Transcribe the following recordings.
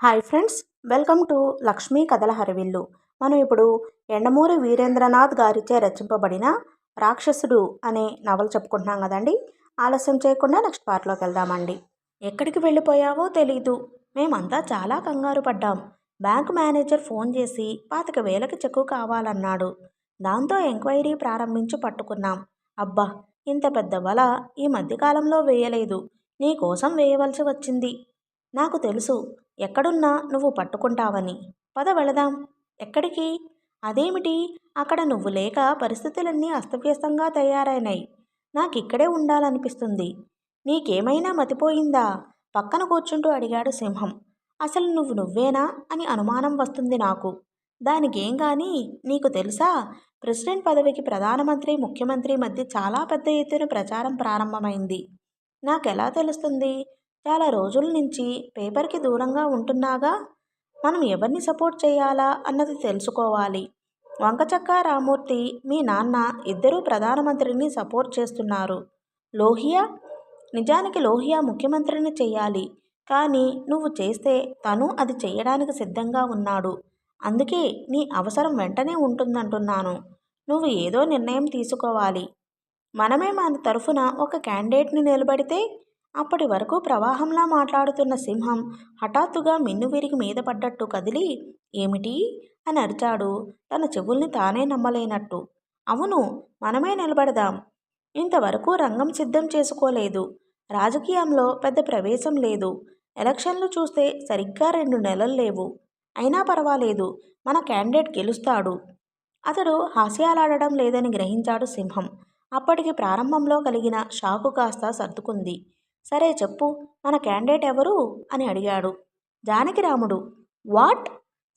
Hi friends welcome to Lakshmi కథల హరివిల్లు. మనం ఇప్పుడు ఎండమూరి వీరేంద్రనాథ్ గారిచే రచింపబడిన రాక్షసుడు అనే నవల చెప్పుకుంటున్నాం కదండి. ఆలస్యం చేయకుండా నెక్స్ట్ పార్ట్లోకి వెళ్దామండి. ఎక్కడికి వెళ్ళిపోయావో తెలీదు. మేమంతా చాలా కంగారు పడ్డాం. బ్యాంక్ మేనేజర్ ఫోన్ చేసి పాతిక వేలకి చెక్కు కావాలన్నాడు. దాంతో ఎంక్వైరీ ప్రారంభించి పట్టుకున్నాం. అబ్బా ఇంత పెద్ద వల ఈ మధ్యకాలంలో వేయలేదు. నీ కోసం వేయవలసి వచ్చింది. నాకు తెలుసు. ఎక్కడున్నా నువ్వు పట్టుకుంటావని. పద వెళదాం. ఎక్కడికి? అదేమిటి? అక్కడ నువ్వు లేక పరిస్థితులన్నీ అస్తవ్యస్తంగా తయారైనాయి. నాకిక్కడే ఉండాలనిపిస్తుంది. నీకేమైనా మతిపోయిందా? పక్కన కూర్చుంటూ అడిగాడు సింహం. అసలు నువ్వు నువ్వేనా? అని అనుమానం వస్తుంది నాకు. దానికేం కానీ నీకు తెలుసా? ప్రెసిడెంట్ పదవికి ప్రధానమంత్రి ముఖ్యమంత్రి మధ్య చాలా పెద్ద ఎత్తున ప్రచారం ప్రారంభమైంది. నాకెలా తెలుస్తుంది? చాలా రోజుల నుంచి పేపర్కి దూరంగా ఉంటున్నాగా? మనం ఎవరిని సపోర్ట్ చేయాలా అన్నది తెలుసుకోవాలి. వంకచక్క రామూర్తి మీ నాన్న ఇద్దరూ ప్రధానమంత్రిని సపోర్ట్ చేస్తున్నారు. లోహియా? నిజానికి లోహియా ముఖ్యమంత్రిని చేయాలి. కానీ నువ్వు చేస్తే తను అది చేయడానికి సిద్ధంగా ఉన్నాడు. అందుకే నీ అవసరం వెంటనే ఉంటుందంటున్నాను. నువ్వు ఏదో నిర్ణయం తీసుకోవాలి. మనమే మన తరఫున ఒక క్యాండిడేట్ని నిలబడితే అప్పటి వరకు ప్రవాహంలా మాట్లాడుతున్న సింహం హఠాత్తుగా మిన్నువిరిగి మీద పడ్డట్టు కదిలి ఏమిటి? అని అరిచాడు. తన చెవుల్ని తానే నమ్మలేనట్టు. అవును మనమే నిలబడదాం. ఇంతవరకు రంగం సిద్ధం చేసుకోలేదు. రాజకీయంలో పెద్ద ప్రవేశం లేదు. ఎలక్షన్లు చూస్తే సరిగ్గా రెండు నెలలు లేవు. అయినా పర్వాలేదు మన క్యాండిడేట్ గెలుస్తాడు అతడు హాస్యాలాడడం లేదని గ్రహించాడు సింహం. అప్పటికి ప్రారంభంలో కలిగిన షాకు కాస్త సర్దుకుంది. సరే చెప్పు మన క్యాండిడేట్ ఎవరు? అని అడిగాడు. జానకిరాముడు వాట్?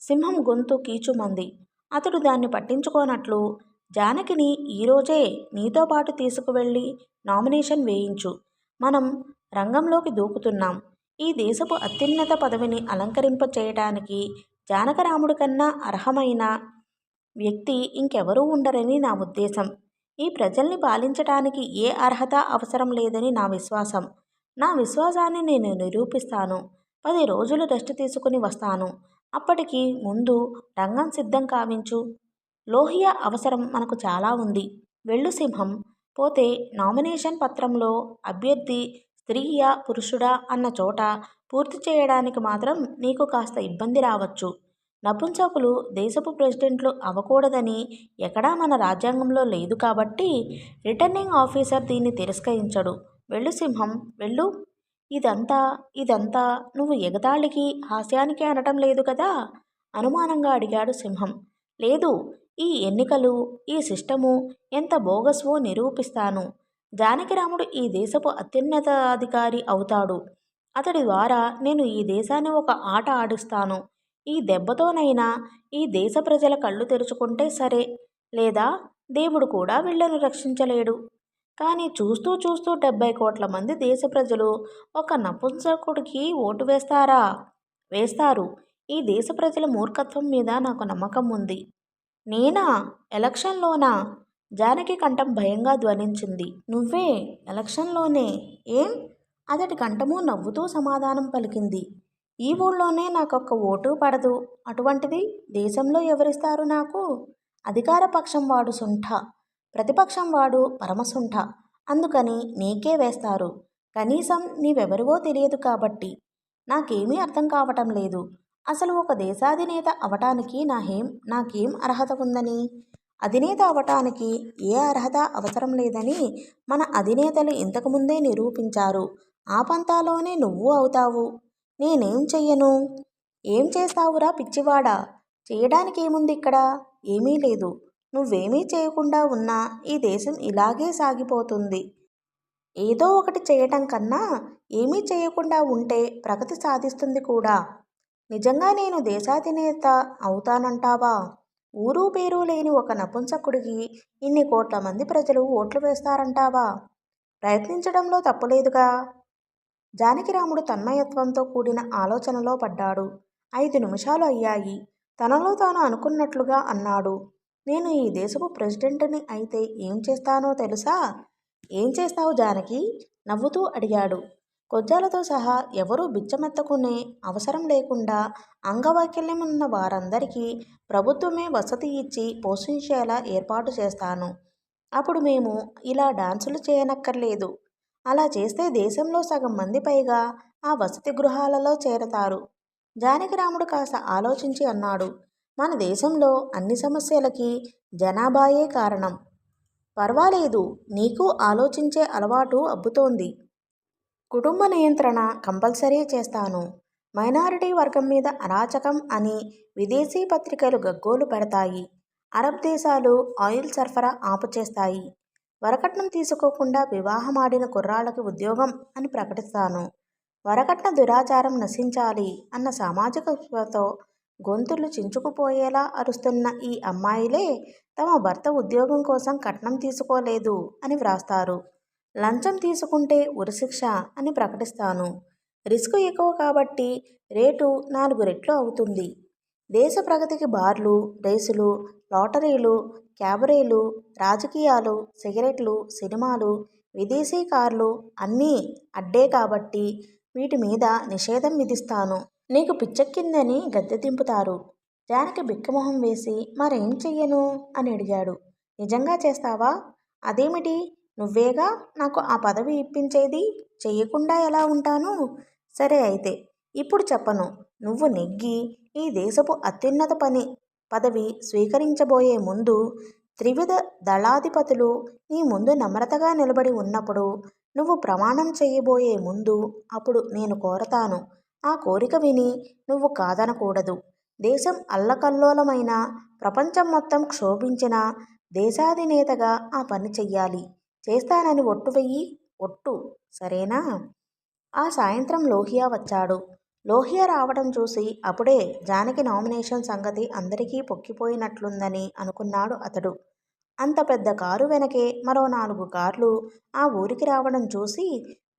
సింహం గొంతు కీచుమంది. అతడు దాన్ని పట్టించుకోనట్లు జానకిని ఈరోజే నీతో పాటు తీసుకువెళ్ళి నామినేషన్ వేయించు. మనం రంగంలోకి దూకుతున్నాం. ఈ దేశపు అత్యున్నత పదవిని అలంకరింప చేయటానికి జానకరాముడి కన్నా అర్హమైన వ్యక్తి ఇంకెవరూ ఉండరని నా ఉద్దేశం. ఈ ప్రజల్ని పాలించటానికి ఏ అర్హత అవసరం లేదని నా విశ్వాసం. నా విశ్వాసాన్ని నేను నిరూపిస్తాను. పది రోజులు రెస్ట్ తీసుకుని వస్తాను. అప్పటికి ముందు రంగం సిద్ధం కావించు. లోహియా అవసరం మనకు చాలా ఉంది. వెళ్ళు సింహం. పోతే నామినేషన్ పత్రంలో అభ్యర్థి స్త్రీయా పురుషుడా అన్న చోట పూర్తి చేయడానికి మాత్రం నీకు కాస్త ఇబ్బంది రావచ్చు. నపుంసకులు దేశపు ప్రెసిడెంట్లు అవ్వకూడదని ఎక్కడా మన రాజ్యాంగంలో లేదు కాబట్టి రిటర్నింగ్ ఆఫీసర్ దీన్ని తిరస్కరించడు. వెళ్ళు సింహం వెళ్ళు. ఇదంతా ఇదంతా నువ్వు ఎగతాళికి హాస్యానికి అనటం లేదు కదా? అనుమానంగా అడిగాడు సింహం. లేదు ఈ ఎన్నికలు ఈ సిస్టము ఎంత బోగస్వో నిరూపిస్తాను. జానకిరాముడు ఈ దేశపు అత్యున్నత అధికారి అవుతాడు. అతడి ద్వారా నేను ఈ దేశాన్ని ఒక ఆట ఆడిస్తాను. ఈ దెబ్బతోనైనా ఈ దేశ ప్రజల కళ్ళు తెరుచుకుంటే సరే. లేదా దేవుడు కూడా వీళ్ళను రక్షించలేడు. కానీ చూస్తూ చూస్తూ డెబ్బై కోట్ల మంది దేశ ప్రజలు ఒక నపుంసకుడికి ఓటు వేస్తారా? వేస్తారు. ఈ దేశ ప్రజల మూర్ఖత్వం మీద నాకు నమ్మకం ఉంది. నేనా? ఎలక్షన్లోనా? జానకి కంఠం భయంగా ధ్వనించింది. నువ్వే ఎలక్షన్లోనే ఏం? అతడి కంఠము నవ్వుతూ సమాధానం పలికింది. ఈ ఊళ్ళోనే నాకొక్క ఓటు పడదు. అటువంటిది దేశంలో ఎవరిస్తారు నాకు? అధికార పక్షం వాడు సుంఠ. ప్రతిపక్షం వాడు పరమసుంఠ. అందుకని నీకే వేస్తారు. కనీసం నీవెవరివో తెలియదు కాబట్టి. నాకేమీ అర్థం కావటం లేదు. అసలు ఒక దేశాధినేత అవటానికి నాకేం నాకేం అర్హత ఉందని? అధినేత అవటానికి ఏ అర్హత అవసరం లేదని మన అధినేతలు ఇంతకుముందే నిరూపించారు. ఆ పంతాలోనే నువ్వు అవుతావు. నేనేం చెయ్యను? ఏం చేస్తావురా పిచ్చివాడా? చేయడానికి ఏముంది ఇక్కడ? ఏమీ లేదు. నువ్వేమీ చేయకుండా ఉన్నా ఈ దేశం ఇలాగే సాగిపోతుంది. ఏదో ఒకటి చేయటం కన్నా ఏమీ చేయకుండా ఉంటే ప్రగతి సాధిస్తుంది కూడా. నిజంగా నేను దేశాధినేత అవుతానంటావా? ఊరు పేరు లేని ఒక నపుంసకుడికి ఇన్ని కోట్ల మంది ప్రజలు ఓట్లు వేస్తారంటావా? ప్రయత్నించడంలో తప్పులేదుగా? జానకిరాముడు తన్మయత్వంతో కూడిన ఆలోచనలో పడ్డాడు. ఐదు నిమిషాలు అయ్యాయి. తనలో తాను అనుకున్నట్లుగా అన్నాడు. నేను ఈ దేశపు ప్రెసిడెంట్ని అయితే ఏం చేస్తానో తెలుసా? ఏం చేస్తావు జానకి? నవ్వుతూ అడిగాడు. కొజ్జాలతో సహా ఎవరూ బిచ్చమెత్తకునే అవసరం లేకుండా అంగవైకల్యం ఉన్న వారందరికీ ప్రభుత్వమే వసతి ఇచ్చి పోషించేలా ఏర్పాటు చేస్తాను. అప్పుడు మేము ఇలా డాన్సులు చేయనక్కర్లేదు. అలా చేస్తే దేశంలో సగం మంది పైగా ఆ వసతి గృహాలలో చేరతారు. జానకిరాముడు కాస్త ఆలోచించి అన్నాడు. మన దేశంలో అన్ని సమస్యలకి జనాభాయే కారణం. పర్వాలేదు నీకు ఆలోచించే అలవాటు అబ్బుతోంది. కుటుంబ నియంత్రణ కంపల్సరీ చేస్తాను. మైనారిటీ వర్గం మీద అరాచకం అని విదేశీ పత్రికలు గగ్గోలు పెడతాయి. అరబ్ దేశాలు ఆయిల్ సరఫరా ఆపు చేస్తాయి వరకట్నం తీసుకోకుండా వివాహమాడిన కుర్రాళ్ళకి ఉద్యోగం అని ప్రకటిస్తాను. వరకట్న దురాచారం నశించాలి అన్న సామాజిక గొంతులు చించుకుపోయేలా అరుస్తున్న ఈ అమ్మాయిలే తమ భర్త ఉద్యోగం కోసం కట్నం తీసుకోలేదు అని వ్రాస్తారు. లంచం తీసుకుంటే ఉరిశిక్ష అని ప్రకటిస్తాను. రిస్క్ ఎక్కువ కాబట్టి రేటు నాలుగు రెట్లు అవుతుంది. దేశ ప్రగతికి బార్లు రేసులు లాటరీలు క్యాబరేలు రాజకీయాలు సిగరెట్లు సినిమాలు విదేశీ కార్లు అన్నీ అడ్డే కాబట్టి వీటి మీద నిషేధం విధిస్తాను. నీకు పిచ్చెక్కిందని గద్దె దింపుతారు. జానకి బిక్కమొహం వేసి మరేం చెయ్యను? అని అడిగాడు. నిజంగా చేస్తావా? అదేమిటి? నువ్వేగా నాకు ఆ పదవి ఇప్పించేది? చెయ్యకుండా ఎలా ఉంటాను? సరే అయితే ఇప్పుడు చెప్పను. నువ్వు నెగ్గి ఈ దేశపు అత్యున్నత పని పదవి స్వీకరించబోయే ముందు త్రివిధ దళాధిపతులు నీ ముందు నమ్రతగా నిలబడి ఉన్నప్పుడు నువ్వు ప్రమాణం చేయబోయే ముందు అప్పుడు నేను కోరతాను. ఆ కోరిక విని నువ్వు కాదనకూడదు. దేశం అల్లకల్లోలమైన ప్రపంచం మొత్తం క్షోభించిన దేశాధినేతగా ఆ పని చెయ్యాలి. చేస్తానని ఒట్టు వెయ్యి. ఒట్టు సరేనా? ఆ సాయంత్రం లోహియా వచ్చాడు. లోహియా రావడం చూసి అప్పుడే జానకి నామినేషన్ సంగతి అందరికీ పొక్కిపోయినట్లుందని అనుకున్నాడు అతడు. అంత పెద్ద కారు వెనకే మరో నాలుగు కార్లు ఆ ఊరికి రావడం చూసి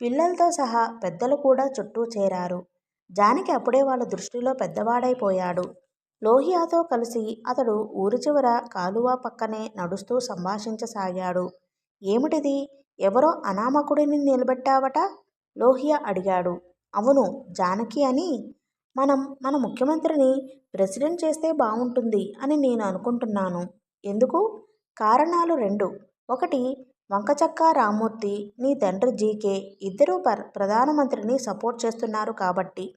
పిల్లలతో సహా పెద్దలు కూడా చుట్టూ చేరారు. జానకి అప్పుడే వాళ్ళ దృష్టిలో పెద్దవాడైపోయాడు. లోహియాతో కలిసి అతడు ఊరి చివర కాలువ పక్కనే నడుస్తూ సంభాషించసాగాడు. ఏమిటిది? ఎవరో అనామకుడిని నిలబెట్టావట? లోహియా అడిగాడు. అవును జానకి అని. మనం మన ముఖ్యమంత్రిని ప్రెసిడెంట్ చేస్తే బాగుంటుంది అని నేను అనుకుంటున్నాను. ఎందుకు? కారణాలు రెండు. ఒకటి వంకచక్క రామ్మూర్తి నీ తండ్రి జీకే ఇద్దరూ ప్ర ప్రధానమంత్రిని సపోర్ట్ చేస్తున్నారు కాబట్టి.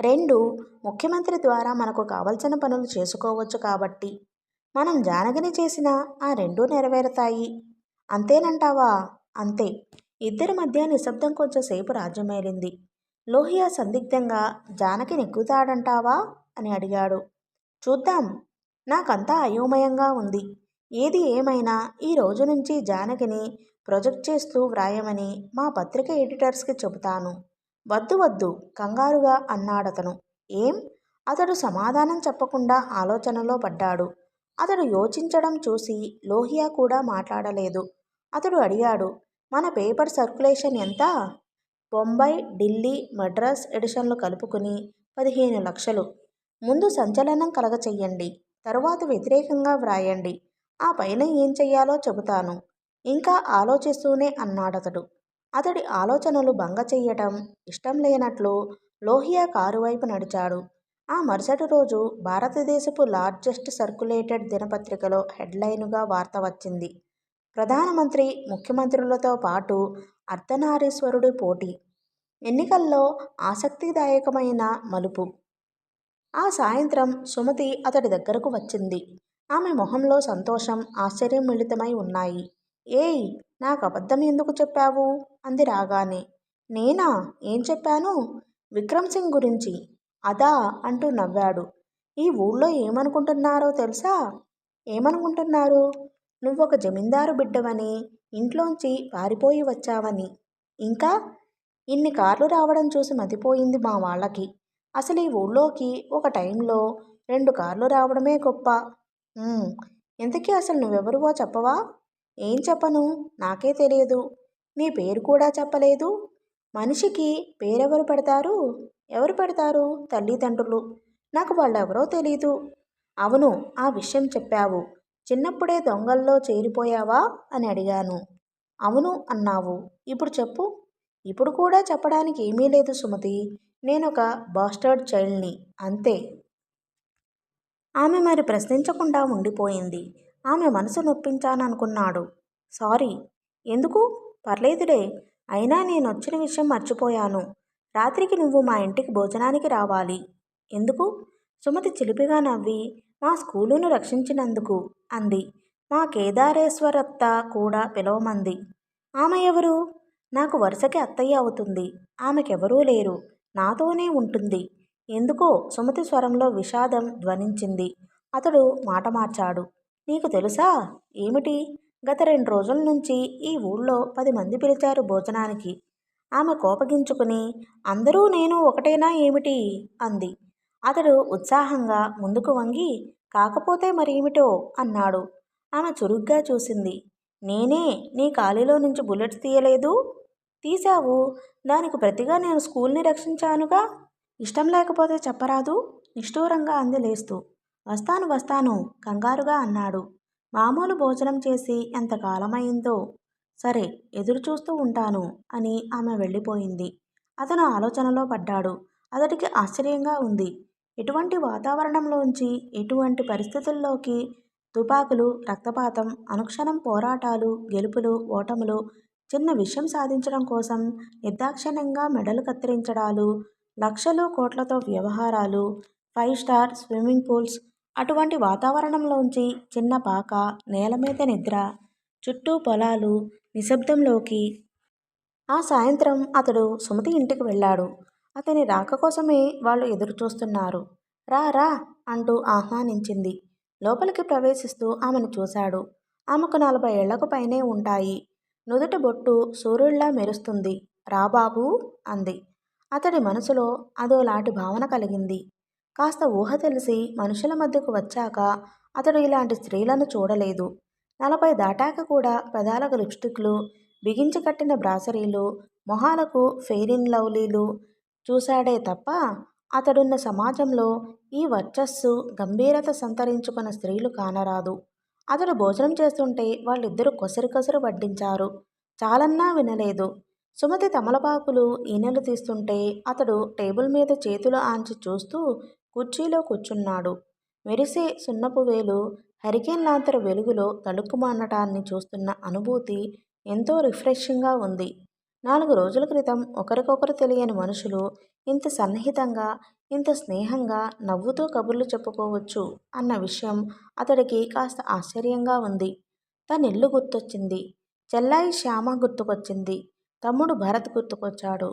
రెండు ముఖ్యమంత్రి ద్వారా మనకు కావలసిన పనులు చేసుకోవచ్చు కాబట్టి. మనం జానగిని చేసిన ఆ రెండూ నెరవేరుతాయి. అంతేనంటావా? అంతే. ఇద్దరి మధ్య నిశ్శబ్దం కొంచెంసేపు రాజ్యమేలింది లోహియా సందిగ్ధంగా జానకి నెగ్గుతాడంటావా? అని అడిగాడు. చూద్దాం. నాకంతా అయోమయంగా ఉంది. ఏది ఏమైనా ఈ రోజు నుంచి జానకిని ప్రొజెక్ట్ చేస్తూ వ్రాయమని మా పత్రిక ఎడిటర్స్కి చెబుతాను. వద్దు వద్దు కంగారుగా అన్నాడతను. ఏం? అతడు సమాధానం చెప్పకుండా ఆలోచనలో పడ్డాడు. అతడు యోచించడం చూసి లోహియా కూడా మాట్లాడలేదు. అతడు అడిగాడు మన పేపర్ సర్క్యులేషన్ ఎంత? బొంబాయి ఢిల్లీ మద్రాస్ ఎడిషన్లు కలుపుకుని పదిహేను లక్షలు. ముందు సంచలనం కలగచెయ్యండి తరువాత వ్యతిరేకంగా వ్రాయండి. ఆ పైన ఏం చెయ్యాలో చెబుతాను. ఇంకా ఆలోచిస్తూనే అన్నాడతడు. అతడి ఆలోచనలు భంగ చెయ్యటం ఇష్టం లేనట్లు లోహియా కారు వైపు నడిచాడు. ఆ మరుసటి రోజు భారతదేశపు లార్జెస్ట్ సర్క్యులేటెడ్ దినపత్రికలో హెడ్లైనుగా వార్త వచ్చింది. ప్రధానమంత్రి ముఖ్యమంత్రులతో పాటు అర్ధనారీశ్వరుడి పోటీ. ఎన్నికల్లో ఆసక్తిదాయకమైన మలుపు. ఆ సాయంత్రం సుమతి అతడి దగ్గరకు వచ్చింది. ఆమె మొహంలో సంతోషం ఆశ్చర్యం మిళితమై ఉన్నాయి. ఏయ్ నాకు అబద్ధం ఎందుకు చెప్పావు? అంది రాగానే. నేనా? ఏం చెప్పాను? విక్రమ్ సింగ్ గురించి. అదా అంటూ నవ్వాడు. ఈ ఊళ్ళో ఏమనుకుంటున్నారో తెలుసా? ఏమనుకుంటున్నారు? నువ్వొక జమీందారు బిడ్డవని ఇంట్లోంచి పారిపోయి వచ్చావని. ఇంకా? ఇన్ని కార్లు రావడం చూసి మతిపోయింది మా వాళ్ళకి. అసలు ఈ ఊళ్ళోకి ఒక టైంలో రెండు కార్లు రావడమే గొప్ప. ఇంతకీ అసలు నువ్వెవరువో చెప్పవా? ఏం చెప్పను? నాకే తెలియదు. నీ పేరు కూడా చెప్పలేదు. మనిషికి పేరెవరు పెడతారు? ఎవరు పెడతారు? తల్లిదండ్రులు. నాకు వాళ్ళెవరో తెలీదు. అవును ఆ విషయం చెప్పావు. చిన్నప్పుడే దొంగల్లో చేరిపోయావా? అని అడిగాను. అవును అన్నావు. ఇప్పుడు చెప్పు. ఇప్పుడు కూడా చెప్పడానికి ఏమీ లేదు సుమతి. నేనొక బాస్టర్డ్ చైల్డ్ని. అంతే. ఆమె మరి ప్రశ్నించకుండా ఉండిపోయింది. ఆమె మనసు నొప్పించాననుకున్నాడు. సారీ. ఎందుకు? పర్లేదులే. అయినా నేను వచ్చిన విషయం మర్చిపోయాను. రాత్రికి నువ్వు మా ఇంటికి భోజనానికి రావాలి. ఎందుకు? సుమతి చిలిపిగా నవ్వి మా స్కూలును రక్షించినందుకు అంది. మా కేదారేశ్వరత్త కూడా పిలవమంది. ఆమె ఎవరు? నాకు వరుసకి అత్తయ్య అవుతుంది. ఆమెకెవరూ లేరు. నాతోనే ఉంటుంది. ఎందుకో సుమతి స్వరంలో విషాదం ధ్వనించింది. అతడు మాట మార్చాడు. నీకు తెలుసా? ఏమిటి? గత రెండు రోజుల నుంచి ఈ ఊళ్ళో పది మంది పిలిచారు భోజనానికి. ఆమె కోపగించుకుని అందరూ నేను ఒకటేనా ఏమిటి? అంది. అతడు ఉత్సాహంగా ముందుకు వంగి కాకపోతే మరేమిటో అన్నాడు. ఆమె చురుగ్గా చూసింది. నేనే నీ ఖాళీలో నుంచి బుల్లెట్స్ తీయలేదు? తీశావు. దానికి ప్రతిగా నేను స్కూల్ని రక్షించానుగా? ఇష్టం లేకపోతే చెప్పరాదు. నిష్ఠూరంగా అంది లేస్తూ. వస్తాను వస్తాను కంగారుగా అన్నాడు. మామూలు భోజనం చేసి ఎంతకాలమైందో. సరే ఎదురు చూస్తూ ఉంటాను అని ఆమె వెళ్ళిపోయింది. అతను ఆలోచనలో పడ్డాడు. అతడికి ఆశ్చర్యంగా ఉంది. ఎటువంటి వాతావరణంలోంచి ఎటువంటి పరిస్థితుల్లోకి తుపాకులు రక్తపాతం అనుక్షణం పోరాటాలు గెలుపులు ఓటములు చిన్న విషయం సాధించడం కోసం నిర్దాక్షిణ్యంగా మెడలు కత్తిరించడాలు లక్షలు కోట్లతో వ్యవహారాలు ఫైవ్ స్టార్ స్విమ్మింగ్ పూల్స్ అటువంటి వాతావరణంలోంచి చిన్న పాక నేల మీద నిద్ర చుట్టూ పొలాలు నిశ్శబ్దంలోకి. ఆ సాయంత్రం అతడు సుమతి ఇంటికి వెళ్ళాడు. అతని రాక కోసమే వాళ్ళు ఎదురు చూస్తున్నారు రా రా అంటూ ఆహ్వానించింది. లోపలికి ప్రవేశిస్తూ ఆమెను చూశాడు. ఆమెకు నలభై ఏళ్ళకు పైనే ఉంటాయి. నుదుట బొట్టు సూర్యుడిలా మెరుస్తుంది. రా బాబూ అంది. అతడి మనసులో అదోలాంటి భావన కలిగింది. కాస్త ఊహ తెలిసి మనుషుల మధ్యకు వచ్చాక అతడు ఇలాంటి స్త్రీలను చూడలేదు. నలభై దాటాక కూడా పెదాలకు లిప్స్టిక్లు బిగించి కట్టిన బ్రాసరీలు మొహాలకు ఫెయిరిన్ లవ్లీలు చూశాడే తప్ప అతడున్న సమాజంలో ఈ వర్చస్సు గంభీరత సంతరించుకున్న స్త్రీలు కానరాదు. అతడు భోజనం చేస్తుంటే వాళ్ళిద్దరూ కొసరు కొసరు వడ్డించారు. చాలన్నా వినలేదు. సుమతి తమలపాకులు ఈనెలు తీస్తుంటే అతడు టేబుల్ మీద చేతులు ఆంచి చూస్తూ కుర్చీలో కూర్చున్నాడు. మెరిసే సున్నపు వేలు హరికేన్ లాంతర వెలుగులో తడుక్కుమానటాన్ని చూస్తున్న అనుభూతి ఎంతో రిఫ్రెషింగ్గా ఉంది. నాలుగు రోజుల క్రితం ఒకరికొకరు తెలియని మనుషులు ఇంత సన్నిహితంగా ఇంత స్నేహంగా నవ్వుతూ కబుర్లు చెప్పుకోవచ్చు అన్న విషయం అతడికి కాస్త ఆశ్చర్యంగా ఉంది. తన ఇల్లు గుర్తొచ్చింది. చెల్లాయి శ్యామ గుర్తుకొచ్చింది. తమ్ముడు భరత్ గుర్తుకొచ్చాడు.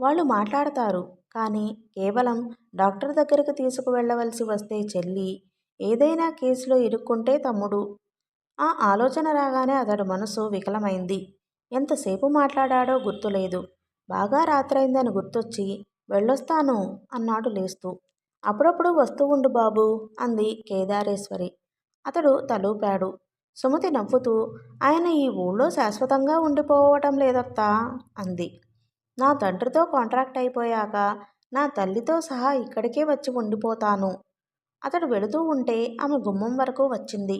వాళ్ళు మాట్లాడతారు కానీ కేవలం డాక్టర్ దగ్గరికి తీసుకువెళ్ళవలసి వస్తే చెల్లి ఏదైనా కేసులో ఇరుక్కుంటే తమ్ముడు. ఆ ఆలోచన రాగానే అతడు మనసు వికలమైంది. ఎంతసేపు మాట్లాడాడో గుర్తులేదు. బాగా రాత్రైందని గుర్తొచ్చి వెళ్ళొస్తాను అన్నాడు లేస్తూ. అప్పుడప్పుడు వస్తూ ఉండు బాబు అంది కేదారేశ్వరి. అతడు తలూపాడు. సుమతి నవ్వుతూ ఆయన ఈ ఊళ్ళో శాశ్వతంగా ఉండిపోవటం లేదత్తా అంది. నా తండ్రితో కాంట్రాక్ట్ అయిపోయాక నా తల్లితో సహా ఇక్కడికే వచ్చి ఉండిపోతాను. అతడు వెళుతూ ఉంటే ఆమె గుమ్మం వరకు వచ్చింది.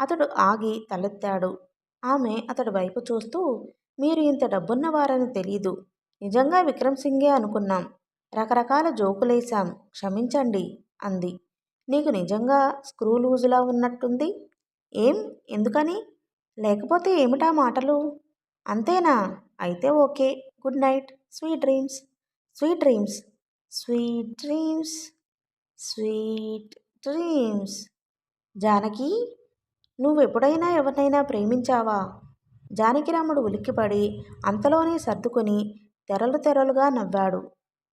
అతడు ఆగి తలెత్తాడు. ఆమె అతడి వైపు చూస్తూ మీరు ఇంత డబ్బున్నవారని తెలీదు. నిజంగా విక్రమ్ సింగే అనుకున్నాం. రకరకాల జోకులేశాం. క్షమించండి అంది. నీకు నిజంగా స్క్రూ లూజులా ఉన్నట్టుంది? ఏం? ఎందుకని? లేకపోతే ఏమిటా మాటలు? అంతేనా? అయితే okay. Good night. Sweet dreams. Sweet dreams. Sweet dreams. Sweet dreams. Janaki నువ్వు ఎప్పుడైనా ఎవరినైనా ప్రేమించావా? జానకిరాముడు ఉలిక్కిపడి అంతలోనే సర్దుకొని తెరలు తెరలుగా నవ్వాడు.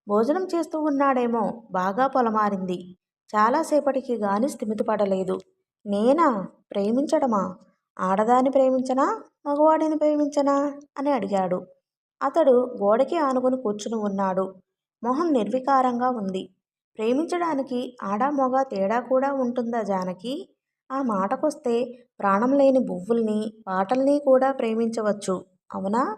భోజనం చేస్తూ ఉన్నాడేమో బాగా పొలమారింది. చాలాసేపటికి గాని స్థిమితపడలేదు. నేనా? ప్రేమించడమా? ఆడదాన్ని ప్రేమించనా? మగవాడిని ప్రేమించనా? అని అడిగాడు. అతడు గోడకి ఆనుకుని కూర్చుని ఉన్నాడు. మొహం నిర్వికారంగా ఉంది. ప్రేమించడానికి ఆడా మొగ తేడా కూడా ఉంటుందా జానకి? ఆ మాటకొస్తే ప్రాణం లేని బువ్వుల్ని పాటల్ని కూడా ప్రేమించవచ్చు. అవునా?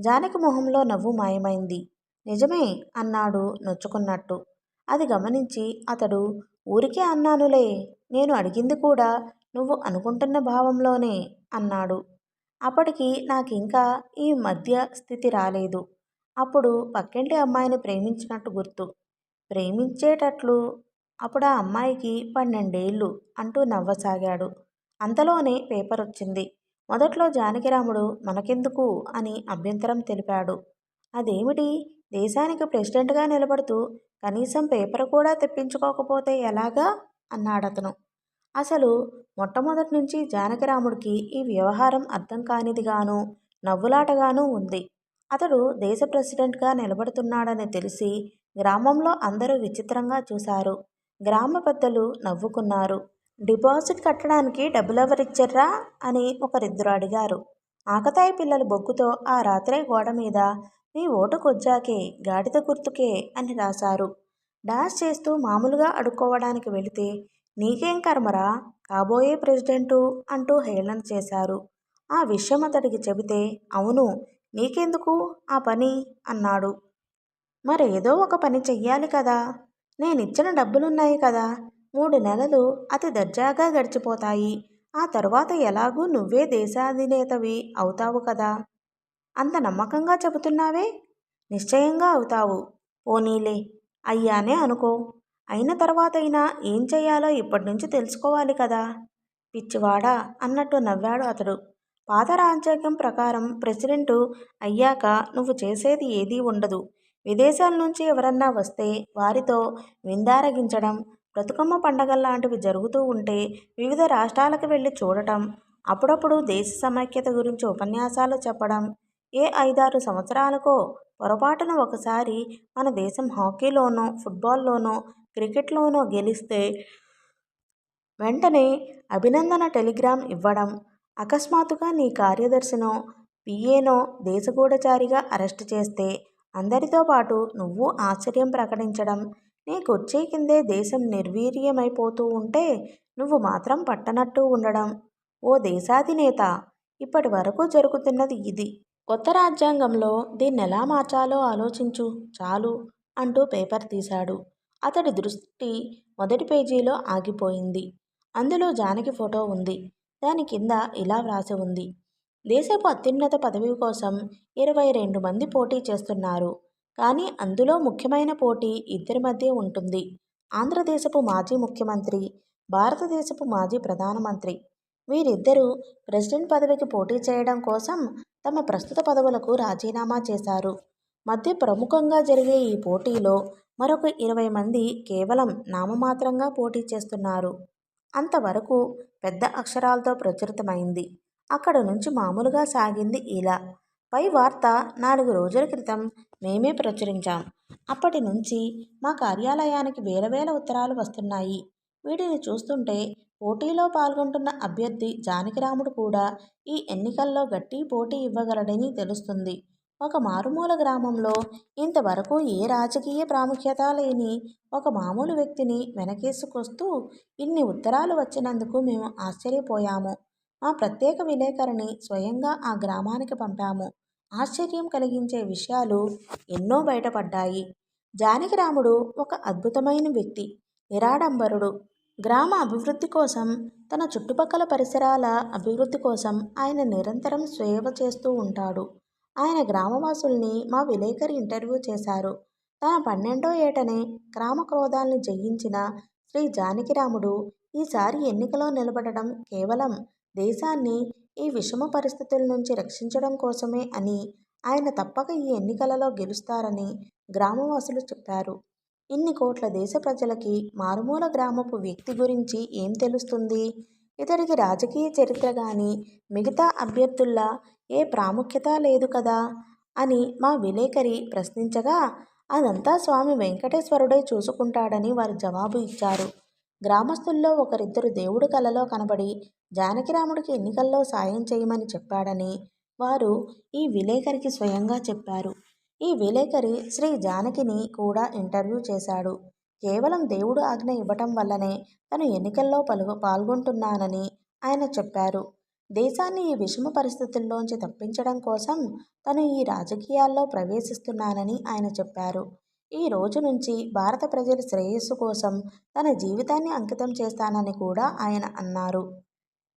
జానకి మొహంలో నవ్వు మాయమైంది. నిజమే అన్నాడు నొచ్చుకున్నట్టు. అది గమనించి అతడు ఊరికే అన్నానులే నేను అడిగింది కూడా నువ్వు అనుకుంటున్న భావంలోనే అన్నాడు. అప్పటికి నాకింకా ఈ మధ్య స్థితి రాలేదు. అప్పుడు పక్కింటి అమ్మాయిని ప్రేమించినట్టు గుర్తు. ప్రేమించేటట్లు అప్పుడు ఆ అమ్మాయికి పన్నెండేళ్ళు అంటూ నవ్వసాగాడు. అంతలోనే పేపర్ వచ్చింది మొదట్లో జానకిరాముడు మనకెందుకు అని అభ్యంతరం తెలిపాడు. అదేమిటి? దేశానికి ప్రెసిడెంట్గా నిలబడుతూ కనీసం పేపర్ కూడా తెప్పించుకోకపోతే ఎలాగా? అన్నాడతను. అసలు మొట్టమొదటి నుంచి జానకిరాముడికి ఈ వ్యవహారం అర్థం కానిదిగాను నవ్వులాటగానూ ఉంది. అతడు దేశ ప్రెసిడెంట్గా నిలబడుతున్నాడని తెలిసి గ్రామంలో అందరూ విచిత్రంగా చూశారు. గ్రామ పెద్దలు నవ్వుకున్నారు. డిపాజిట్ కట్టడానికి డబ్బులు అని ఒకరిద్దరు అడిగారు. ఆకతాయి పిల్లలు బొగ్గుతో ఆ రాత్రే గోడ మీద మీ ఓటు కొజ్జాకే గాడిద గుర్తుకే అని రాశారు. డాన్స్ చేస్తూ మామూలుగా అడుక్కోవడానికి వెళితే నీకేం కర్మరా? కాబోయే ప్రెసిడెంటు అంటూ హేళన చేశారు. ఆ విషయం అతడికి చెబితే అవును నీకెందుకు ఆ పని? అన్నాడు. మరేదో ఒక పని చెయ్యాలి కదా. నేనిచ్చిన డబ్బులున్నాయి కదా. మూడు నెలలు అతి దర్జాగా గడిచిపోతాయి. ఆ తర్వాత ఎలాగూ నువ్వే దేశాధినేతవి అవుతావు కదా. అంత నమ్మకంగా చెబుతున్నావే? నిశ్చయంగా అవుతావు. పోనీలే అయ్యానే అనుకో. అయిన తర్వాతైనా ఏం చేయాలో ఇప్పటి నుంచి తెలుసుకోవాలి కదా. పిచ్చివాడా అన్నట్టు నవ్వాడు అతడు. పాత రాజ్యాంగం ప్రకారం ప్రెసిడెంటు అయ్యాక నువ్వు చేసేది ఏదీ ఉండదు. విదేశాల నుంచి ఎవరన్నా వస్తే వారితో విందారగించడం బ్రతుకమ్మ పండగల్లాంటివి జరుగుతూ ఉంటే వివిధ రాష్ట్రాలకు వెళ్ళి చూడటం అప్పుడప్పుడు దేశ సమైక్యత గురించి ఉపన్యాసాలు చెప్పడం ఏ ఐదారు సంవత్సరాలకో పొరపాటున ఒకసారి మన దేశం హాకీలోనో ఫుట్బాల్లోనో క్రికెట్లోనో గెలిస్తే వెంటనే అభినందన టెలిగ్రామ్ ఇవ్వడం అకస్మాత్తుగా నీ కార్యదర్శినో పిఏనో దేశగూఢచారిగా అరెస్ట్ చేస్తే అందరితో పాటు నువ్వు ఆశ్చర్యం ప్రకటించడం నీ కుర్చీ కిందే దేశం నిర్వీర్యమైపోతూ ఉంటే నువ్వు మాత్రం పట్టనట్టు ఉండడం. ఓ దేశాధినేత ఇప్పటి వరకు జరుగుతున్నది ఇది. కొత్త రాజ్యాంగంలో దీన్నెలా మార్చాలో ఆలోచించు చాలు అంటూ పేపర్ తీశాడు. అతడి దృష్టి మొదటి పేజీలో ఆగిపోయింది. అందులో జానకి ఫోటో ఉంది. దాని కింద ఇలా వ్రాసి ఉంది. దేశపు అత్యున్నత పదవి కోసం ఇరవై రెండు మంది పోటీ చేస్తున్నారు. కానీ అందులో ముఖ్యమైన పోటీ ఇద్దరి మధ్య ఉంటుంది. ఆంధ్రదేశపు మాజీ ముఖ్యమంత్రి భారతదేశపు మాజీ ప్రధానమంత్రి. వీరిద్దరూ ప్రెసిడెంట్ పదవికి పోటీ చేయడం కోసం తమ ప్రస్తుత పదవులకు రాజీనామా చేశారు. మధ్య ప్రముఖంగా జరిగే ఈ పోటీలో మరొక ఇరవై మంది కేవలం నామమాత్రంగా పోటీ చేస్తున్నారు. అంతవరకు పెద్ద అక్షరాలతో ప్రచురితమైంది. అక్కడ నుంచి మామూలుగా సాగింది ఇలా. పై వార్త నాలుగు రోజుల క్రితం మేమే ప్రచురించాం. అప్పటి నుంచి మా కార్యాలయానికి వేల వేల ఉత్తరాలు వస్తున్నాయి. వీటిని చూస్తుంటే పోటీలో పాల్గొంటున్న అభ్యర్థి జానకిరాముడు కూడా ఈ ఎన్నికల్లో గట్టి పోటీ ఇవ్వగలడని తెలుస్తుంది. ఒక మారుమూల గ్రామంలో ఇంతవరకు ఏ రాజకీయ ప్రాముఖ్యత లేని ఒక మామూలు వ్యక్తిని వెనకేసుకొస్తూ ఇన్ని ఉత్తరాలు వచ్చినందుకు మేము ఆశ్చర్యపోయాము. మా ప్రత్యేక విలేకరిని స్వయంగా ఆ గ్రామానికి పంపాము. ఆశ్చర్యం కలిగించే విషయాలు ఎన్నో బయటపడ్డాయి. జానకిరాముడు ఒక అద్భుతమైన వ్యక్తి నిరాడంబరుడు. గ్రామ అభివృద్ధి కోసం తన చుట్టుపక్కల పరిసరాల అభివృద్ధి కోసం ఆయన నిరంతరం సేవ చేస్తూ ఉంటాడు. ఆయన గ్రామవాసుల్ని మా విలేకరి ఇంటర్వ్యూ చేశారు. తన పన్నెండో ఏటనే గ్రామ క్రోధాల్ని జయించిన శ్రీ జానకిరాముడు ఈసారి ఎన్నికలో నిలబడడం కేవలం దేశాన్ని ఈ విషమ పరిస్థితుల నుంచి రక్షించడం కోసమే అని ఆయన తప్పక ఈ ఎన్నికలలో గెలుస్తారని గ్రామవాసులు చెప్పారు. ఇన్ని కోట్ల దేశ ప్రజలకి మారుమూల గ్రామపు వ్యక్తి గురించి ఏం తెలుస్తుంది? ఇతడికి రాజకీయ చరిత్ర కానీ మిగతా అభ్యర్థుల్లా ఏ ప్రాముఖ్యత లేదు కదా? అని మా విలేకరి ప్రశ్నించగా అదంతా స్వామి వెంకటేశ్వరుడే చూసుకుంటాడని వారు జవాబు ఇచ్చారు. గ్రామస్తుల్లో ఒకరిద్దరు దేవుడు కలలో కనబడి జానకిరాముడికి ఎన్నికల్లో సాయం చేయమని చెప్పాడని వారు ఈ విలేకరికి స్వయంగా చెప్పారు. ఈ విలేకరి శ్రీ జానకిని కూడా ఇంటర్వ్యూ చేశాడు. కేవలం దేవుడు ఆజ్ఞ ఇవ్వటం వల్లనే తను ఎన్నికల్లో పలుగు పాల్గొంటున్నానని ఆయన చెప్పారు. దేశాన్ని ఈ విషమ పరిస్థితుల్లోంచి తప్పించడం కోసం తను ఈ రాజకీయాల్లో ప్రవేశిస్తున్నానని ఆయన చెప్పారు. ఈ రోజు నుంచి భారత ప్రజల శ్రేయస్సు కోసం తన జీవితాన్ని అంకితం చేస్తానని కూడా ఆయన అన్నారు.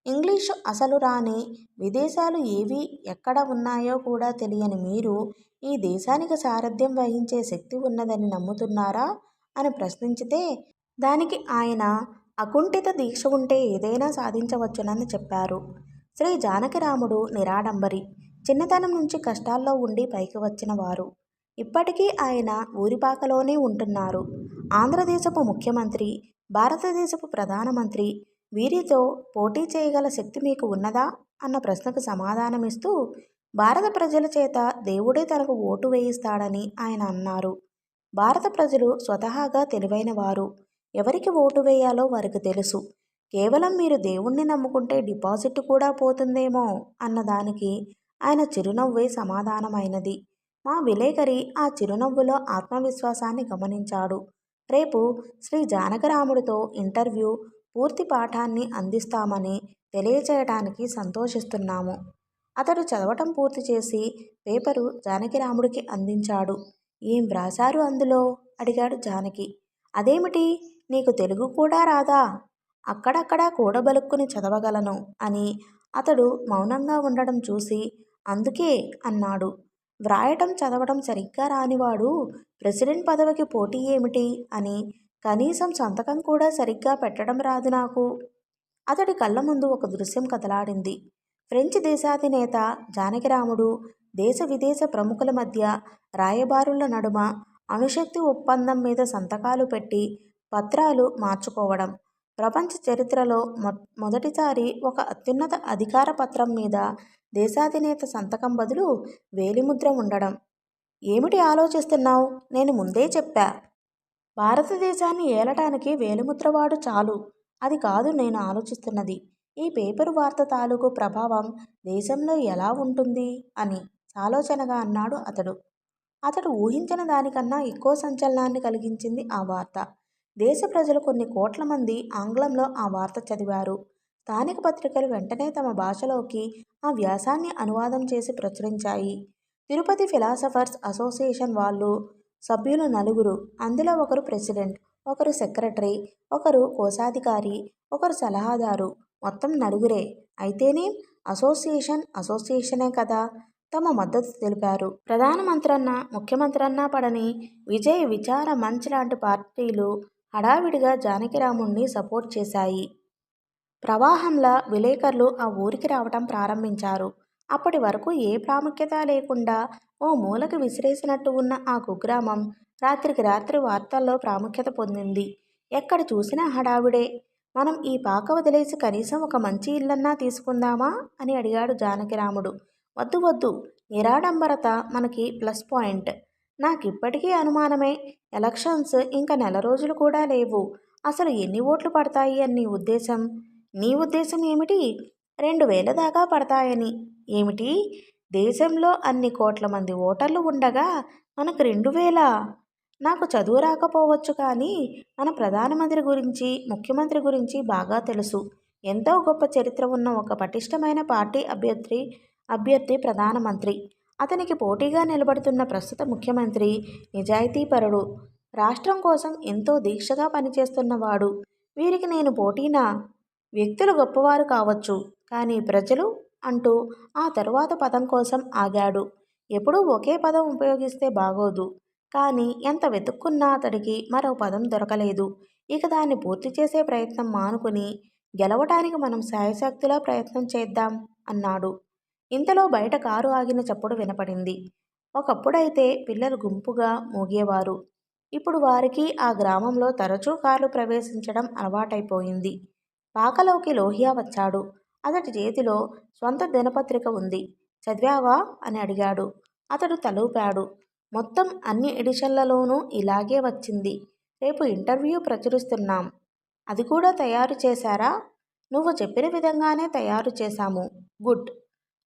ఇంగ్లీషు అసలు రాని విదేశాలు ఏవి ఎక్కడ ఉన్నాయో కూడా తెలియని మీరు ఈ దేశానికి సారథ్యం వహించే శక్తి ఉన్నదని నమ్ముతున్నారా? అని ప్రశ్నించితే దానికి ఆయన అకుంఠిత దీక్ష ఉంటే ఏదైనా సాధించవచ్చునని చెప్పారు. శ్రీ జానకిరాముడు నిరాడంబరి చిన్నతనం నుంచి కష్టాల్లో ఉండి పైకి వచ్చిన వారు. ఇప్పటికీ ఆయన ఊరిపాకలోనే ఉంటున్నారు. ఆంధ్రదేశపు ముఖ్యమంత్రి భారతదేశపు ప్రధానమంత్రి వీరితో పోటీ చేయగల శక్తి మీకు ఉన్నదా? అన్న ప్రశ్నకు సమాధానమిస్తూ భారత ప్రజల చేత దేవుడే తనకు ఓటు వేయిస్తాడని ఆయన అన్నారు. భారత ప్రజలు స్వతహాగా తెలివైన వారు ఎవరికి ఓటు వేయాలో వారికి తెలుసు. కేవలం మీరు దేవుణ్ణి నమ్ముకుంటే డిపాజిట్ కూడా పోతుందేమో అన్నదానికి ఆయన చిరునవ్వే సమాధానమైనది. మా విలేకరి ఆ చిరునవ్వులో ఆత్మవిశ్వాసాన్ని గమనించాడు. రేపు శ్రీ జానకరాముడితో ఇంటర్వ్యూ పూర్తి పాఠాన్ని అందిస్తామని తెలియచేయడానికి సంతోషిస్తున్నాము. అతడు చదవటం పూర్తి చేసి పేపరు జానకిరాముడికి అందించాడు. ఏం వ్రాసారు అందులో? అడిగాడు జానకి. అదేమిటి? నీకు తెలుగు కూడా రాదా? అక్కడక్కడ కూడబలుక్కుని చదవగలను అని అతడు మౌనంగా ఉండడం చూసి అందుకే అన్నాడు. వ్రాయటం చదవటం సరిగ్గా రానివాడు ప్రెసిడెంట్ పదవికి పోటీ ఏమిటి అని కనీసం సంతకం కూడా సరిగ్గా పెట్టడం రాదు నాకు. అతడి కళ్ళ ముందు ఒక దృశ్యం కదలాడింది. ఫ్రెంచ్ దేశాధినేత జానకిరాముడు దేశ విదేశ ప్రముఖుల మధ్య రాయబారుల నడుమ అణుశక్తి ఒప్పందం మీద సంతకాలు పెట్టి పత్రాలు మార్చుకోవడం ప్రపంచ చరిత్రలో మొ మొదటిసారి ఒక అత్యున్నత అధికార పత్రం మీద దేశాధినేత సంతకం బదులు వేలిముద్ర ఉండడం. ఏమిటి ఆలోచిస్తున్నావు? నేను ముందే చెప్పా. భారతదేశాన్ని ఏలటానికి వేలిముద్రవాడు చాలు. అది కాదు నేను ఆలోచిస్తున్నది. ఈ పేపరు వార్త తాలూకు ప్రభావం దేశంలో ఎలా ఉంటుంది? అని ఆలోచనగా అన్నాడు అతడు. అతడు ఊహించిన దానికన్నా ఎక్కువ సంచలనాన్ని కలిగించింది ఆ వార్త. దేశ ప్రజలు కొన్ని కోట్ల మంది ఆంగ్లంలో ఆ వార్త చదివారు. స్థానిక పత్రికలు వెంటనే తమ భాషలోకి ఆ వ్యాసాన్ని అనువాదం చేసి ప్రచురించాయి. తిరుపతి ఫిలాసఫర్స్ అసోసియేషన్ వాళ్ళు సభ్యులు నలుగురు అందులో ఒకరు ప్రెసిడెంట్ ఒకరు సెక్రటరీ ఒకరు కోశాధికారి ఒకరు సలహాదారు మొత్తం నలుగురే. అయితేనే అసోసియేషన్ అసోసియేషనే కదా? తమ మద్దతు తెలిపారు. ప్రధానమంత్రన్న ముఖ్యమంత్రన్నా పడని విజయ్ విచార మంచ్ లాంటి పార్టీలు హడావిడిగా జానకిరాముణ్ణి సపోర్ట్ చేశాయి. ప్రవాహంలా విలేకరులు ఆ ఊరికి రావటం ప్రారంభించారు. అప్పటి వరకు ఏ ప్రాముఖ్యత లేకుండా ఓ మూలకు విసిరేసినట్టు ఉన్న ఆ కుగ్రామం రాత్రికి రాత్రి వార్తల్లో ప్రాముఖ్యత పొందింది. ఎక్కడ చూసినా హడావిడే. మనం ఈ పాక వదిలేసి కనీసం ఒక మంచి ఇల్లన్నా తీసుకుందామా? అని అడిగాడు జానకిరాముడు. వద్దు వద్దు. నిరాడంబరత మనకి ప్లస్ పాయింట్. నాకిప్పటికీ అనుమానమే. ఎలక్షన్స్ ఇంకా నెల రోజులు కూడా లేవు. అసలు ఎన్ని ఓట్లు పడతాయి అని నీ ఉద్దేశం? నీ ఉద్దేశం ఏమిటి? రెండు వేల దాకా పడతాయని. ఏమిటి? దేశంలో అన్ని కోట్ల మంది ఓటర్లు ఉండగా మనకు రెండు వేల? నాకు చదువు రాకపోవచ్చు కానీ మన ప్రధానమంత్రి గురించి ముఖ్యమంత్రి గురించి బాగా తెలుసు. ఎంతో గొప్ప చరిత్ర ఉన్న ఒక పటిష్టమైన పార్టీ అభ్యర్థి అభ్యర్థి ప్రధానమంత్రి. అతనికి పోటీగా నిలబడుతున్న ప్రస్తుత ముఖ్యమంత్రి నిజాయితీపరుడు. రాష్ట్రం కోసం ఎంతో దీక్షగా పనిచేస్తున్నవాడు వీరికి నేను పోటీనా వ్యక్తులు గొప్పవారు కావచ్చు. కానీ ప్రజలు అంటూ ఆ తరువాత పదం కోసం ఆగాడు. ఎప్పుడూ ఒకే పదం ఉపయోగిస్తే బాగోదు. కానీ ఎంత వెతుక్కున్నా అతడికి మరో పదం దొరకలేదు. ఇక దాన్ని పూర్తి చేసే ప్రయత్నం మానుకుని గెలవటానికి మనం శాయశక్తులా ప్రయత్నం చేద్దాం అన్నాడు. ఇంతలో బయట కారు ఆగిన చప్పుడు వినపడింది. ఒకప్పుడైతే పిల్లలు గుంపుగా మోగేవారు. ఇప్పుడు వారికి ఆ గ్రామంలో తరచూ కార్లు ప్రవేశించడం అలవాటైపోయింది. పాకలోకి లోహియా వచ్చాడు. అతడి చేతిలో స్వంత దినపత్రిక ఉంది. చదివావా? అని అడిగాడు. అతడు తలూపాడు. మొత్తం అన్ని ఎడిషన్లలోనూ ఇలాగే వచ్చింది. రేపు ఇంటర్వ్యూ ప్రచురిస్తున్నాం. అది కూడా తయారు చేశారా? నువ్వు చెప్పిన విధంగానే తయారు చేశాము. గుడ్.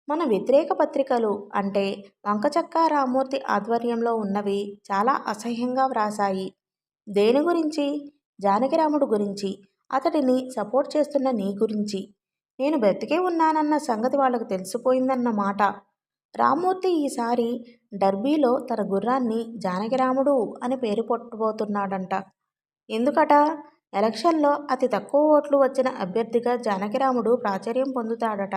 మన వ్యతిరేక పత్రికలు అంటే వంకచక్క రామూర్తి ఆధ్వర్యంలో ఉన్నవి చాలా అసహ్యంగా వ్రాసాయి దేని గురించి? జానకిరాముడు గురించి. అతడిని సపోర్ట్ చేస్తున్న నీ గురించి. నేను బ్రతికే ఉన్నానన్న సంగతి వాళ్ళకు తెలిసిపోయిందన్న మాట. రామ్మూర్తి ఈసారి డర్బీలో తన గుర్రాన్ని జానకిరాముడు అని పేరు పొట్టబోతున్నాడంట. ఎందుకట? ఎలక్షన్లో అతి తక్కువ ఓట్లు వచ్చిన అభ్యర్థిగా జానకిరాముడు ప్రాచుర్యం పొందుతాడట.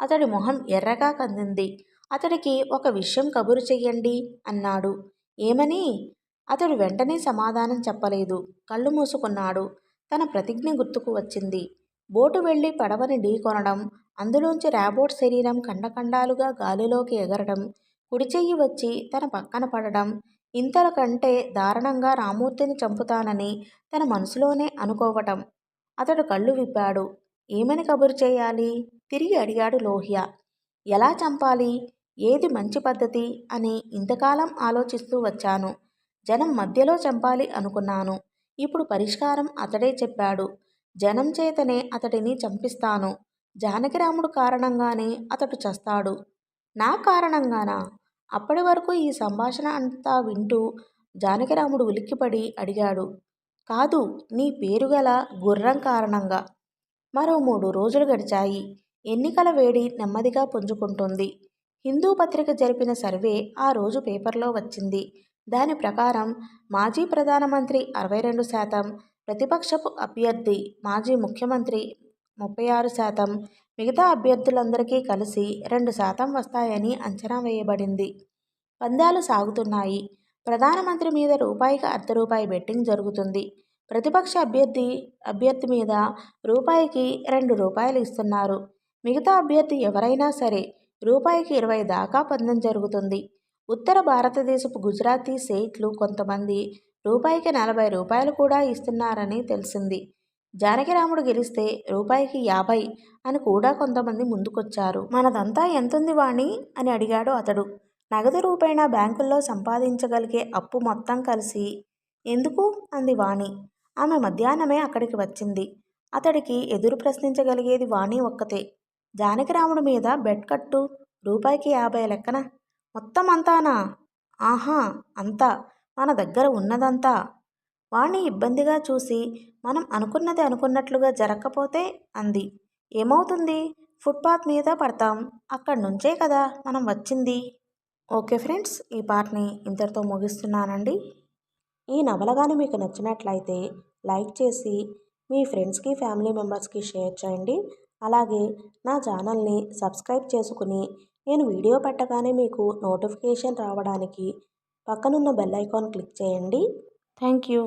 అతడి మొహం ఎర్రగా కందింది. అతడికి ఒక విషయం కబురు చెయ్యండి అన్నాడు. ఏమని? అతడు వెంటనే సమాధానం చెప్పలేదు. కళ్ళు మూసుకున్నాడు. తన ప్రతిజ్ఞ గుర్తుకు వచ్చింది. బోటు వెళ్ళి పడవని ఢీకొనడం అందులోంచి రాబోట్ శరీరం ఖండఖండాలుగా గాలిలోకి ఎగరడం కుడిచెయ్యి వచ్చి తన పక్కన పడడం ఇంతల కంటే దారుణంగా రామూర్తిని చంపుతానని తన మనసులోనే అనుకోవటం. అతడు కళ్ళు విప్పాడు. ఏమని కబురు చేయాలి? తిరిగి అడిగాడు లోహ్య. ఎలా చంపాలి? ఏది మంచి పద్ధతి? అని ఇంతకాలం ఆలోచిస్తూ వచ్చాను. జనం మధ్యలో చంపాలి అనుకున్నాను. ఇప్పుడు పరిష్కారం అతడే చెప్పాడు. జనం చేతనే అతడిని చంపిస్తాను. జానకిరాముడు కారణంగానే అతడు చస్తాడు. నా కారణంగానా? అప్పటి వరకు ఈ సంభాషణ అంతా వింటూ జానకిరాముడు ఉలిక్కిపడి అడిగాడు. కాదు నీ పేరుగల గుర్రం కారణంగా. మరో మూడు రోజులు గడిచాయి. ఎన్నికల వేడి నెమ్మదిగా పుంజుకుంటుంది. హిందూ పత్రిక జరిపిన సర్వే ఆ రోజు పేపర్లో వచ్చింది. దాని ప్రకారం మాజీ ప్రధానమంత్రి అరవై రెండు శాతం ప్రతిపక్షపు అభ్యర్థి మాజీ ముఖ్యమంత్రి ముప్పై ఆరు శాతం మిగతా అభ్యర్థులందరికీ కలిసి రెండు శాతం వస్తాయని అంచనా వేయబడింది. పందాలు సాగుతున్నాయి. ప్రధానమంత్రి మీద రూపాయికి అర్ధ రూపాయి బెట్టింగ్ జరుగుతుంది. ప్రతిపక్ష అభ్యర్థి అభ్యర్థి మీద రూపాయికి రెండు రూపాయలు ఇస్తున్నారు. మిగతా అభ్యర్థి ఎవరైనా సరే రూపాయికి ఇరవై దాకా పందెం జరుగుతుంది. ఉత్తర భారతదేశపు గుజరాతీ సేట్లు కొంతమంది రూపాయికి నలభై రూపాయలు కూడా ఇస్తున్నారని తెలిసింది. జానకిరాముడు గెలిస్తే రూపాయికి యాభై అని కూడా కొంతమంది ముందుకొచ్చారు. మనదంతా ఎంతుంది వాణి? అని అడిగాడు అతడు. నగదు రూపేణా బ్యాంకుల్లో సంపాదించగలిగే అప్పు మొత్తం కలిసి ఎందుకు? అంది వాణి. ఆమె మధ్యాహ్నమే అక్కడికి వచ్చింది. అతడికి ఎదురు ప్రశ్నించగలిగేది వాణి ఒక్కతే. జానకిరాముడి మీద బెట్ కట్టు రూపాయికి యాభై లెక్కన? మొత్తం అంతానా ఆహా అంతా. మన దగ్గర ఉన్నదంతా. వాణ్ణి ఇబ్బందిగా చూసి మనం అనుకున్నది అనుకున్నట్లుగా జరగకపోతే అంది. ఏమవుతుంది? ఫుట్పాత్ మీద పడతాం. అక్కడి నుంచే కదా మనం వచ్చింది. ఓకే ఫ్రెండ్స్ ఈ పార్ట్ని ఇంతటితో ముగిస్తున్నానండి. ఈ నవల కానీ మీకు నచ్చినట్లయితే లైక్ చేసి మీ ఫ్రెండ్స్కి ఫ్యామిలీ మెంబర్స్కి షేర్ చేయండి. అలాగే నా ఛానల్ని సబ్స్క్రైబ్ చేసుకుని నేను వీడియో పెట్టగానే మీకు నోటిఫికేషన్ రావడానికి పక్కనున్న బెల్ ఐకాన్ క్లిక్ చేయండి. Thank you